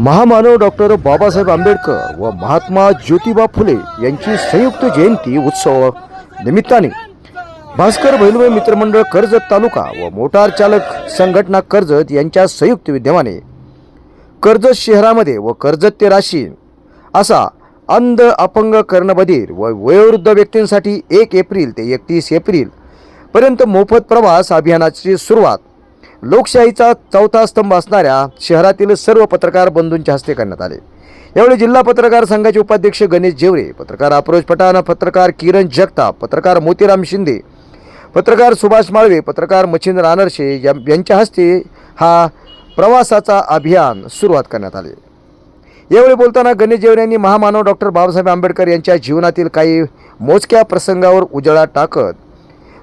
महामानव डॉक्टर बाबासाहेब आंबेडकर व महात्मा ज्योतिबा फुले यांची संयुक्त जयंती उत्सव निमित्ताने. भास्कर भैलवे मित्रमंडळ कर्जत तालुका व मोटार चालक संघटना कर्जत यांच्या संयुक्त विद्यमाने. कर्जत शहरामध्ये व कर्जत ते राशी असा अंध अपंग कर्णबधीर व वयोवृद्ध व्यक्तींसाठी एक एप्रिल ते एकतीस एप्रिल पर्यंत मोफत प्रवास अभियानाची सुरुवात लोकशाहीचा चौथा स्तंभ असणाऱ्या शहरातील सर्व पत्रकार बंधूंच्या हस्ते करण्यात आले. यावेळी जिल्हा पत्रकार संघाचे उपाध्यक्ष गणेश जेवरे पत्रकार अप्रोज पठाण पत्रकार किरण जगताप पत्रकार मोतीराम शिंदे पत्रकार सुभाष माळवे पत्रकार मच्छिंद्र आनरशे यांच्या हस्ते हा प्रवासाचा अभियान सुरुवात करण्यात आले. यावेळी बोलताना गणेश जेवरे यांनी महामानव डॉक्टर बाबासाहेब आंबेडकर यांच्या जीवनातील काही मोजक्या प्रसंगावर उजळा टाकत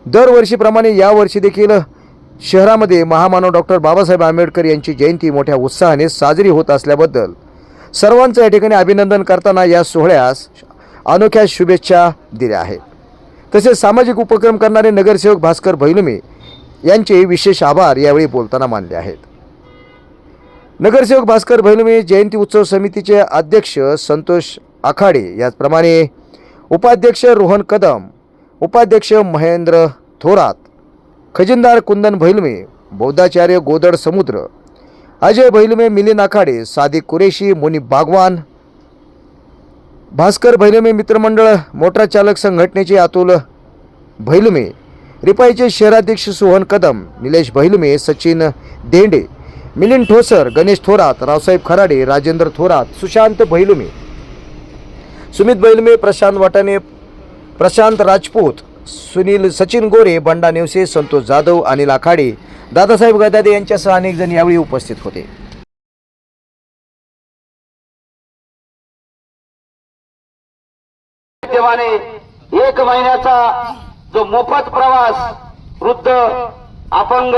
दरवर्षीप्रमाणे यावर्षी देखील शहरामध्ये महामानव डॉक्टर बाबासाहेब आंबेडकर यांची जयंती मोठ्या उत्साहाने साजरी होत असल्याबद्दल सर्वांचं या ठिकाणी अभिनंदन करताना या सोहळ्यास अनोख्या शुभेच्छा दिल्या आहेत. तसेच सामाजिक उपक्रम करणारे नगरसेवक भास्कर भैलुमे यांचे विशेष आभार यावेळी बोलताना मानले आहेत. नगरसेवक भास्कर भैलुमे जयंती उत्सव समितीचे अध्यक्ष संतोष आखाडे याचप्रमाणे उपाध्यक्ष रोहन कदम उपाध्यक्ष महेंद्र थोरात खजिनदार कुंदन भैलमे बौद्धाचार्य गोदड समुद्र अजय भैलमे मिलिंद आखाडे सादिक कुरेशी मुनी बागवान भास्कर भैलमे मित्रमंडळ मोटार चालक संघटनेचे अतुल भैलमे रिपाईचे शहराध्यक्ष सोहन कदम निलेश भैलमे सचिन देंडे मिलिंद ठोसर गणेश थोरात रावसाहेब खराडे राजेंद्र थोरात सुशांत भैलुमे सुमित बैलमे प्रशांत वाटाणे प्रशांत राजपूत सुनील सचिन गोरे बंडा नेवसे संतोष जाधव अनिल आखाडे दादासाहेब गदादे यांच्यासह अनेक जण यावेळी उपस्थित होते. एक महिन्याचा जो मोफत प्रवास वृद्ध अपंग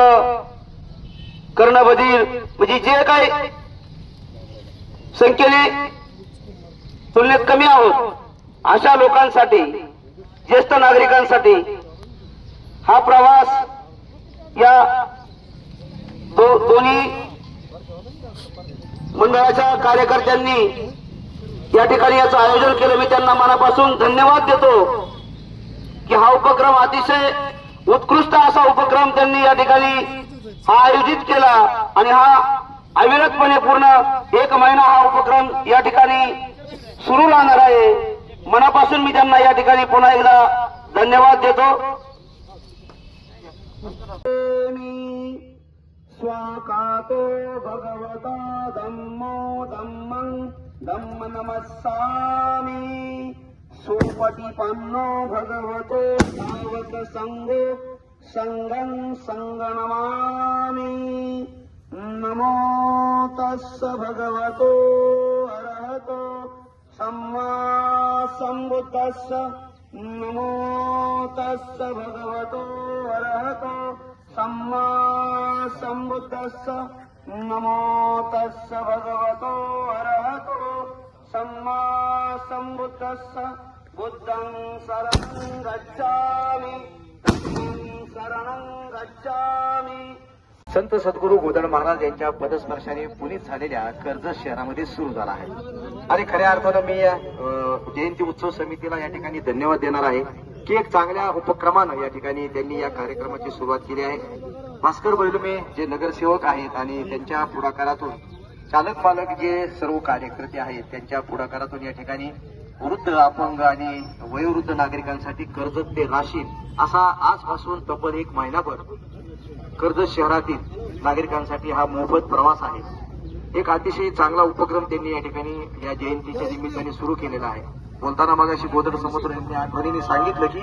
कर्णबधीर म्हणजे जे काही संख्येने तुलनेत कमी आहोत अशा लोकांसाठी ज्येष्ठ नागरिकांसाठी हा प्रवास या दो दोन्ही मंडळाच्या कार्यकर्त्यांनी या ठिकाणी याचं आयोजन केलं. मी त्यांना मनापासून धन्यवाद देतो की हा उपक्रम अतिशय उत्कृष्ट असा उपक्रम त्यांनी या ठिकाणी हा आयोजित केला आणि हा अविरतपणे पूर्ण एक महिना हा उपक्रम या ठिकाणी सुरू राहणार आहे. मनापासून मी त्यांना या ठिकाणी पुन्हा एकदा धन्यवाद देतो. स्वाकातो भगवता धम्मो धम्मं धम्म नमस्सामि. सुपटिपन्नो भगवतो भावत संगो संगं संगणमामि. नमो तस्स भगवतो अरहतो सम्मा सम्बुद्धस्स नमो तस्स भगवतो अरहतो सम्मा सम्बुद्धस्स नमो तस्स भगवतो अरहतो सम्मा सम्बुद्धस्स बुद्धं शरणं गच्छामि। धम्मं शरणं गच्छामि संत सद्गुरू गोदड महाराज यांच्या पदस्पर्शाने पुनीत झालेल्या कर्जत शहरामध्ये सुरू झाला आहे. आणि खऱ्या अर्थानं मी जयंती उत्सव समितीला या ठिकाणी धन्यवाद देणार आहे की एक चांगल्या उपक्रमानं या ठिकाणी त्यांनी या कार्यक्रमाची सुरुवात केली आहे. भास्कर बैलुमे जे नगरसेवक आहेत आणि त्यांच्या पुढाकारातून चालक पालक जे सर्व कार्यकर्ते आहेत त्यांच्या पुढाकारातून या ठिकाणी वृद्ध अपंग आणि वयोवृद्ध नागरिकांसाठी कर्जत ते राशीन असा आजपासून तब्बल एक महिनाभर कर्जत शहरातील नागरिकांसाठी हा मोफत प्रवास आहे. एक अतिशय चांगला उपक्रम त्यांनी या ठिकाणी या जयंतीच्या निमित्ताने सुरू केलेला आहे. बोलताना मगाशी गोदर समुद्र यांनी आठवणीने सांगितलं की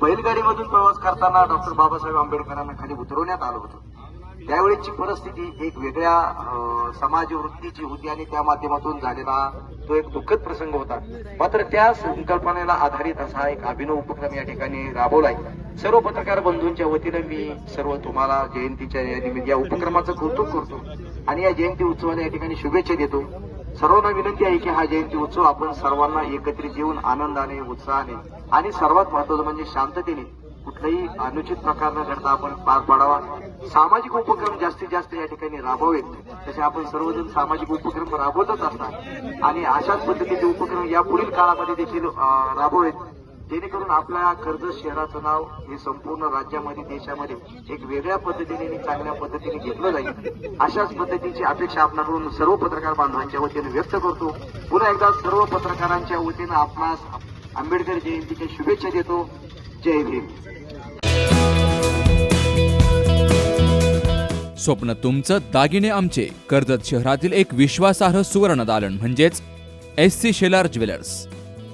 बैलगाडीमधून प्रवास करताना डॉक्टर बाबासाहेब आंबेडकरांना खाली उतरवण्यात आलं होतं. त्यावेळेची परिस्थिती एक वेगळ्या समाजवृत्तीची होती आणि त्या माध्यमातून झालेला तो एक दुःखद प्रसंग होता. मात्र त्या संकल्पनेला आधारित असा एक अभिनव उपक्रम या ठिकाणी राबवलाय सर्व पत्रकार बंधूंच्या वतीनं मी सर्व तुम्हाला जयंतीच्या या निमित्त या उपक्रमाचं कौतुक करतो आणि या जयंती उत्सवाला या ठिकाणी शुभेच्छा देतो. सर्वांना विनंती आहे की हा जयंती उत्सव आपण सर्वांना एकत्रित येऊन आनंदाने उत्साहाने आणि सर्वात महत्वाचं म्हणजे शांततेने कुठलाही अनुचित प्रकार न घडता आपण पार पाडावा. सामाजिक उपक्रम जास्तीत जास्त या ठिकाणी राबवावेत. तसे आपण सर्वजण सामाजिक उपक्रम राबवतच असतात. आणि अशाच पद्धतीचे उपक्रम या पुढील काळामध्ये देखील राबवेत राबवावेत. जेणेकरून आपल्या कर्जत शहराचं नाव हे संपूर्ण राज्यामध्ये देशामध्ये एक वेगळ्या पद्धतीने आणि चांगल्या पद्धतीने घेतलं जाईल. अशाच पद्धतीची अपेक्षा आपल्याकडून सर्व पत्रकार बांधवांच्या वतीने व्यक्त करतो. पुन्हा एकदा सर्व पत्रकारांच्या वतीनं आपणास आंबेडकर जयंतीच्या शुभेच्छा देतो. जय भीम. स्वप्न तुमचं दागिने आमचे. कर्जत शहरातील एक विश्वासार्ह सुवर्ण दालन म्हणजेच एस सी शेलार ज्वेलर्स.